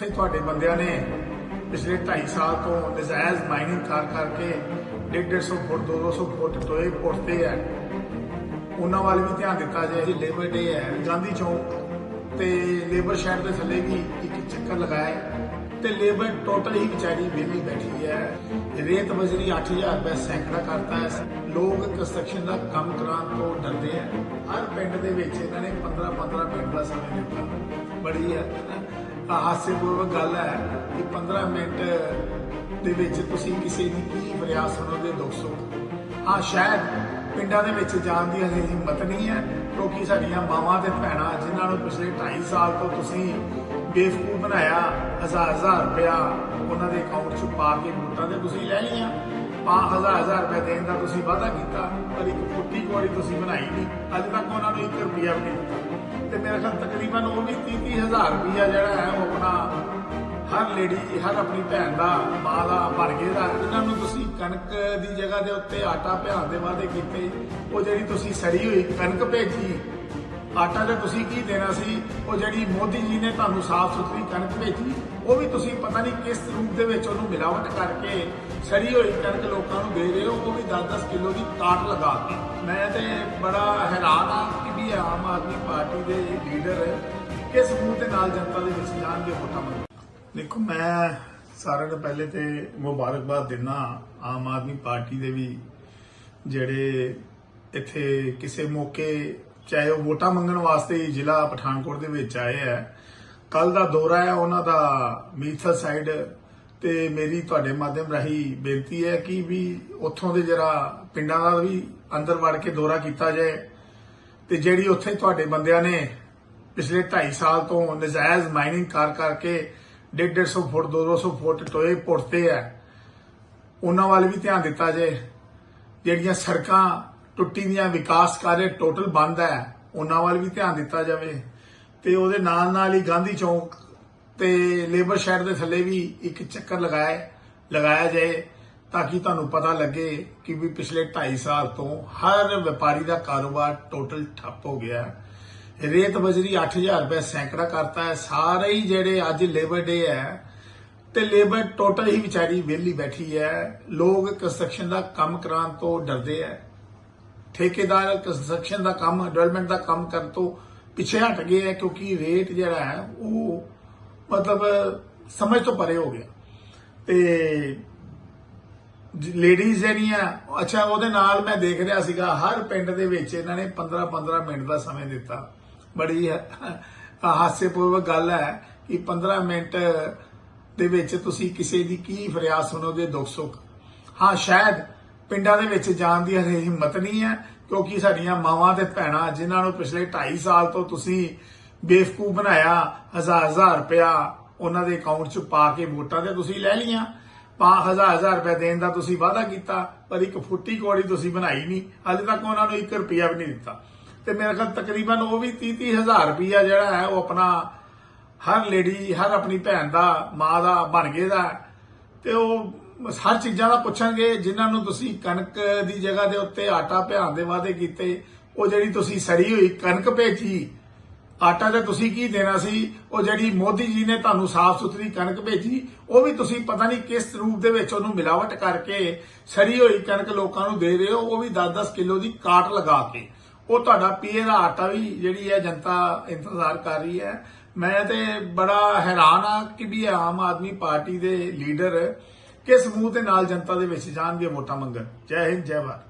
ਇੱਥੇ ਤੁਹਾਡੇ ਬੰਦਿਆਂ ਨੇ ਪਿਛਲੇ 2.5 ਸਾਲ ਤੋਂ ਨਜਾਇਜ਼ ਮਾਈਨਿੰਗ ਕਰ ਕਰਕੇ 150 ਫੁੱਟ 200 ਫੁੱਟ ਟੋਏ ਪੁੱਟਦੇ ਆ ਉਹਨਾਂ ਵੱਲ ਵੀ ਧਿਆਨ ਦਿੱਤਾ ਜਾਏ। ਜੀ ਲੇਬਰ ਡੇ ਹੈ। ਗਾਂਧੀ ਚੌਂਕ ਤੇ ਲੇਬਰ ਸ਼ੈਡ ਦੇ ਥੱਲੇ ਵੀ ਇੱਕ ਚੱਕਰ ਲਗਾਇਆ ਤੇ ਲੇਬਰ ਟੋਟਲ ਹੀ ਵਿਚਾਰੀ ਵਿਹਲੀ ਬੈਠੀ ਹੈ। ਰੇਤ ਬਜਰੀ 8000 ਰੁਪਏ ਸੈਂਕੜਾ ਕਰਤਾ ਹੈ। ਲੋਕ ਕੰਸਟਰਕਸ਼ਨ ਦਾ ਕੰਮ ਕਰਾਉਣ ਤੋਂ ਡਰਦੇ ਆ ਹਰ ਪਿੰਡ ਦੇ ਵਿੱਚ ਇਹਨਾਂ ਨੇ 15 15 ਮਿੰਟ ਦਾ ਸਮਾਂ ਦਿੱਤਾ। ਬੜੀ ਹੈ ਹਾਸੇਪੂਰਵਕ ਗੱਲ ਹੈ ਕਿ 15 ਮਿੰਟ ਦੇ ਵਿੱਚ ਤੁਸੀਂ ਕਿਸੇ ਦੀ ਕੀ ਫਰਿਆਦ ਸੁਣੋਗੇ 200 ਹਾਂ, ਸ਼ਾਇਦ ਪਿੰਡਾਂ ਦੇ ਵਿੱਚ ਜਾਣ ਦੀ ਹਜੇ ਹਿੰਮਤ ਨਹੀਂ ਹੈ, ਕਿਉਂਕਿ ਸਾਡੀਆਂ ਮਾਵਾਂ ਤੇ ਭੈਣਾਂ, ਜਿਨ੍ਹਾਂ ਨੂੰ ਪਿਛਲੇ 2.5 ਸਾਲ ਤੋਂ ਤੁਸੀਂ ਬੇਵਕੂਫ ਬਣਾਇਆ ਹਜ਼ਾਰ ਹਜ਼ਾਰ ਰੁਪਇਆ ਉਹਨਾਂ ਦੇ ਅਕਾਊਂਟ 'ਚ ਪਾ ਕੇ ਵੋਟਾਂ ਤੇ ਤੁਸੀਂ ਲੈ ਲਈਆਂ। ਪਾ ਹਜ਼ਾਰ ਹਜ਼ਾਰ ਰੁਪਏ ਦੇਣ ਦਾ ਤੁਸੀਂ ਵਾਅਦਾ ਕੀਤਾ, ਪਰ ਇੱਕ ਫੁੱਟੀ ਕੋੜੀ ਤੁਸੀਂ ਬਣਾਈ ਨਹੀਂ। ਅੱਜ ਤੱਕ ਉਹਨਾਂ ਨੂੰ 1 ਰੁਪਿਆ ਵੀ ਨਹੀਂ ਦਿੱਤਾ। ਤੇ ਮੇਰਾ ਖਿਆਲ ਤਕਰੀਬਨ ਉਹ ਵੀ 30 30 ਹਜ਼ਾਰ ਰੁਪਿਆ ਜਿਹੜਾ ਹੈ ਉਹ ਆਪਣਾ ਹਰ ਲੇਡੀ, ਹਰ ਆਪਣੀ ਭੈਣ ਦਾ ਮਾਂ ਦਾ ਵਰਗੇ ਦਾ ਇਹਨਾਂ ਨੂੰ ਤੁਸੀਂ ਕਣਕ ਦੀ ਜਗ੍ਹਾ ਦੇ ਉੱਤੇ ਆਟਾ ਭਿਆਉਣ ਦੇ ਵਾਅਦੇ ਕੀਤੇ, ਉਹ ਜਿਹੜੀ ਤੁਸੀਂ ਸੜੀ ਹੋਈ ਕਣਕ ਭੇਜੀ, ਆਟਾ ਤੇ ਤੁਸੀਂ ਕੀ ਦੇਣਾ ਸੀ? ਉਹ ਜਿਹੜੀ ਮੋਦੀ ਜੀ ਨੇ ਤੁਹਾਨੂੰ ਸਾਫ਼ ਸੁਥਰੀ ਕਣਕ ਭੇਜੀ, ਉਹ ਵੀ ਤੁਸੀਂ ਪਤਾ ਨਹੀਂ ਕਿਸ ਰੂਪ ਦੇ ਵਿੱਚ ਉਹਨੂੰ ਮਿਲਾਵਟ ਕਰਕੇ ਸੜੀ ਹੋਈ ਕਣਕ ਲੋਕਾਂ ਨੂੰ ਦੇ ਰਹੇ ਹੋ, ਉਹ ਵੀ 10-10 ਕਿਲੋ ਦੀ ਕਾਟ ਲਗਾ ਕੇ। ਮੈਂ ਤੇ ਬੜਾ ਹੈਰਾਨ ਆ ਕਿ ਆਮ ਆਦਮੀ ਪਾਰਟੀ ਦੇ ਲੀਡਰ ਕਿਸ ਮੂੰਹ ਦੇ ਨਾਲ ਜਨਤਾ ਦੇ ਵਿੱਚ ਜਾਣਗੇ ਵੋਟਾਂ ਮੰਗਣ? ਦੇਖੋ, ਮੈਂ ਸਾਰਿਆਂ ਨੂੰ ਪਹਿਲੇ ਤੇ ਮੁਬਾਰਕਬਾਦ ਦਿੰਦਾ ਆਮ ਆਦਮੀ ਪਾਰਟੀ ਦੇ ਵੀ ਜਿਹੜੇ ਇੱਥੇ ਕਿਸੇ ਮੌਕੇ ਚਾਹੇ ਉਹ ਵੋਟਾਂ ਮੰਗਣ ਵਾਸਤੇ ਜ਼ਿਲ੍ਹਾ ਪਠਾਨਕੋਟ ਦੇ ਵਿੱਚ ਆਏ ਆ। ਕੱਲ ਦਾ ਦੌਰਾ ਹੈ, ਉਹਨਾਂ ਦਾ ਮੀਥਲ ਸਾਈਡ ਤੇ ਮੇਰੀ ਤੁਹਾਡੇ ਮਾਧਿਅਮ ਰਾਹੀਂ ਬੇਨਤੀ ਹੈ ਕਿ ਵੀ ਉੱਥੋਂ ਦੇ ਜਿਹੜਾ ਪਿੰਡਾਂ ਦਾ ਵੀ ਅੰਦਰ ਵੜ ਕੇ ਦੌਰਾ ਕੀਤਾ ਜਾਏ। ਤੇ ਜਿਹੜੀ ਉੱਥੇ ਤੁਹਾਡੇ ਬੰਦਿਆਂ ਨੇ ਪਿਛਲੇ 2.5 ਸਾਲ ਤੋਂ ਨਜਾਇਜ਼ ਮਾਈਨਿੰਗ ਕਰ ਕਰਕੇ 150 ਫੁੱਟ 200 ਫੁੱਟ ਟੋਏ ਪੁੱਟਦੇ ਆ, ਉਹਨਾਂ ਵੱਲ ਵੀ ਧਿਆਨ ਦਿੱਤਾ ਜਾਏ ਜਿਹੜੀਆਂ ਸੜਕਾਂ ਟੁੱਟੀ ਦੀਆਂ ਵਿਕਾਸ ਕਾਰਜ ਟੋਟਲ ਬੰਦ ਹੈ, ਉਹਨਾਂ ਵੱਲ ਵੀ ਧਿਆਨ ਦਿੱਤਾ ਜਾਵੇ। ਤੇ ਉਹਦੇ ਨਾਲ ਨਾਲ ਹੀ ਗਾਂਧੀ ਚੌਂਕ ਤੇ ਲੇਬਰ ਸ਼ੈਡ ਦੇ ਥੱਲੇ ਵੀ ਇੱਕ ਚੱਕਰ ਲਗਾਇਆ ਲਗਾਇਆ ਜਾਏ। ਤਾਂ ਕਿ ਤੁਹਾਨੂੰ ਪਤਾ ਲੱਗੇ ਕਿ ਵੀ ਪਿਛਲੇ 2.5 ਸਾਲ ਤੋਂ ਹਰ ਵਪਾਰੀ ਦਾ ਕਾਰੋਬਾਰ ਟੋਟਲ ਠੱਪ ਹੋ ਗਿਆ ਹੈ। ਰੇਤ ਬਜਰੀ 8000 ਰੁਪਏ ਸੈਂਕੜਾ ਕਰਤਾ ਹੈ। ਸਾਰੇ ਹੀ ਜਿਹੜੇ ਅੱਜ ਲੇਬਰ ਡੇ ਹੈ ਤੇ ਲੇਬਰ ਟੋਟਲ ਹੀ ਵਿਚਾਰੀ ਵਿਹਲੀ ਬੈਠੀ ਹੈ। ਲੋਕ ਕੰਸਟਰਕਸ਼ਨ ਦਾ ਕੰਮ ਕਰਾਉਣ ਤੋਂ ਡਰਦੇ ਹੈ। ਠੇਕੇਦਾਰ ਕੰਸਟਰਕਸ਼ਨ ਦਾ ਕੰਮ ਡਿਵੈਲਪਮੈਂਟ ਦਾ ਕੰਮ ਕਰਨ ਤੋਂ ਪਿੱਛੇ ਹਟ ਗਏ ਹੈ ਕਿਉਂਕਿ ਰੇਟ ਜਿਹੜਾ ਹੈ ਉਹ ਮਤਲਬ ਸਮਝ ਤੋਂ ਪਰੇ ਹੋ ਗਿਆ। ਤੇ ਲੇਡੀਜ਼ ਜਿਹੜੀਆਂ, ਅੱਛਾ, ਉਹਦੇ ਨਾਲ ਮੈਂ ਦੇਖ ਰਿਹਾ ਸੀਗਾ, ਹਰ ਪਿੰਡ ਦੇ ਵਿੱਚ ਇਹਨਾਂ ਨੇ 15 15 ਮਿੰਟ ਦਾ ਸਮੇਂ ਦਿੱਤਾ। ਬੜੀ ਹਾਸੇਪੂਰਵਕ ਗੱਲ ਹੈ ਕਿ 15 ਮਿੰਟ ਦੇ ਵਿੱਚ ਤੁਸੀਂ ਕਿਸੇ ਦੀ ਕੀ ਫਰਿਆਦ ਸੁਣੋਗੇ, ਦੁੱਖ ਸੁੱਖ। ਹਾਂ, ਸ਼ਾਇਦ ਪਿੰਡਾਂ ਦੇ ਵਿੱਚ ਜਾਣ ਦੀ ਹਜੇ ਹਿੰਮਤ ਨਹੀਂ ਹੈ, ਕਿਉਂਕਿ ਸਾਡੀਆਂ ਮਾਵਾਂ ਤੇ ਭੈਣਾਂ, ਜਿਨ੍ਹਾਂ ਨੂੰ ਪਿਛਲੇ 2.5 ਸਾਲ ਤੋਂ ਤੁਸੀਂ ਬੇਵਕੂਫ ਬਣਾਇਆ, ਹਜ਼ਾਰ ਹਜ਼ਾਰ ਰੁਪਇਆ ਉਹਨਾਂ ਦੇ ਅਕਾਊਂਟ 'ਚ ਪਾ ਕੇ ਵੋਟਾਂ ਤੇ ਤੁਸੀਂ ਲੈ ਲਈਆਂ। ਪਾ ਹਜ਼ਾਰ ਹਜ਼ਾਰ ਰੁਪਏ ਦੇਣ ਦਾ ਤੁਸੀਂ ਵਾਅਦਾ ਕੀਤਾ, ਪਰ ਇੱਕ ਫੁੱਟੀ ਕੋੜੀ ਤੁਸੀਂ ਬਣਾਈ ਨਹੀਂ। ਹਾਲੇ ਤੱਕ ਉਹਨਾਂ ਨੂੰ 1 ਰੁਪਿਆ ਵੀ ਨਹੀਂ ਦਿੱਤਾ। ਤੇ ਮੇਰੇ ਖਿਆਲ ਤਕਰੀਬਨ ਉਹ ਵੀ 30 30 ਹਜ਼ਾਰ ਰੁਪਿਆ ਜਿਹੜਾ ਹੈ, ਉਹ ਆਪਣਾ ਹਰ ਲੇਡੀ, ਹਰ ਆਪਣੀ ਭੈਣ ਦਾ, ਮਾਂ ਦਾ ਬਣ ਗਏ ਦਾ ਤੇ ਉਹ ਹਰ ਚੀਜ਼ਾਂ ਦਾ ਪੁੱਛਣਗੇ, ਜਿਨ੍ਹਾਂ ਨੂੰ ਤੁਸੀਂ ਕਣਕ ਦੀ ਜਗ੍ਹਾ ਦੇ ਉੱਤੇ ਆਟਾ ਭਿਆਉਣ ਦੇ ਵਾਅਦੇ ਕੀਤੇ, ਉਹ ਜਿਹੜੀ ਤੁਸੀਂ ਸਰੀ ਹੋਈ ਕਣਕ ਭੇਜੀ ਆਟਾ ਤੇ ਤੁਸੀਂ ਕੀ ਦੇਣਾ ਸੀ? ਉਹ ਜਿਹੜੀ ਮੋਦੀ ਜੀ ਨੇ ਤੁਹਾਨੂੰ ਸਾਫ਼ ਸੁਥਰੀ ਕਣਕ ਭੇਜੀ, ਉਹ ਵੀ ਤੁਸੀਂ ਪਤਾ ਨਹੀਂ ਕਿਸ ਰੂਪ ਦੇ ਵਿੱਚ ਉਹਨੂੰ ਮਿਲਾਵਟ ਕਰਕੇ ਸਰੀ ਹੋਈ ਕਣਕ ਲੋਕਾਂ ਨੂੰ ਦੇ ਰਹੇ ਹੋ, ਉਹ ਵੀ 10-10 ਕਿਲੋ ਦੀ ਕਾਟ ਲਗਾ ਕੇ। ਉਹ ਤੁਹਾਡਾ ਪੀਏ ਦਾ ਆਟਾ ਵੀ ਜਿਹੜੀ ਹੈ ਜਨਤਾ ਇੰਤਜ਼ਾਰ ਕਰ ਰਹੀ ਹੈ। ਮੈਂ ਤੇ ਬੜਾ ਹੈਰਾਨ ਆ ਕਿ ਵੀ ਆਮ ਆਦਮੀ ਪਾਰਟੀ ਦੇ ਲੀਡਰ ਕਿਸ ਮੂੰਹ ਦੇ ਨਾਲ ਜਨਤਾ ਦੇ ਵਿੱਚ ਜਾਣਗੇ ਵੋਟਾਂ ਮੰਗਣ। ਜੈ ਹਿੰਦ, ਜੈ ਭਾਰਤ।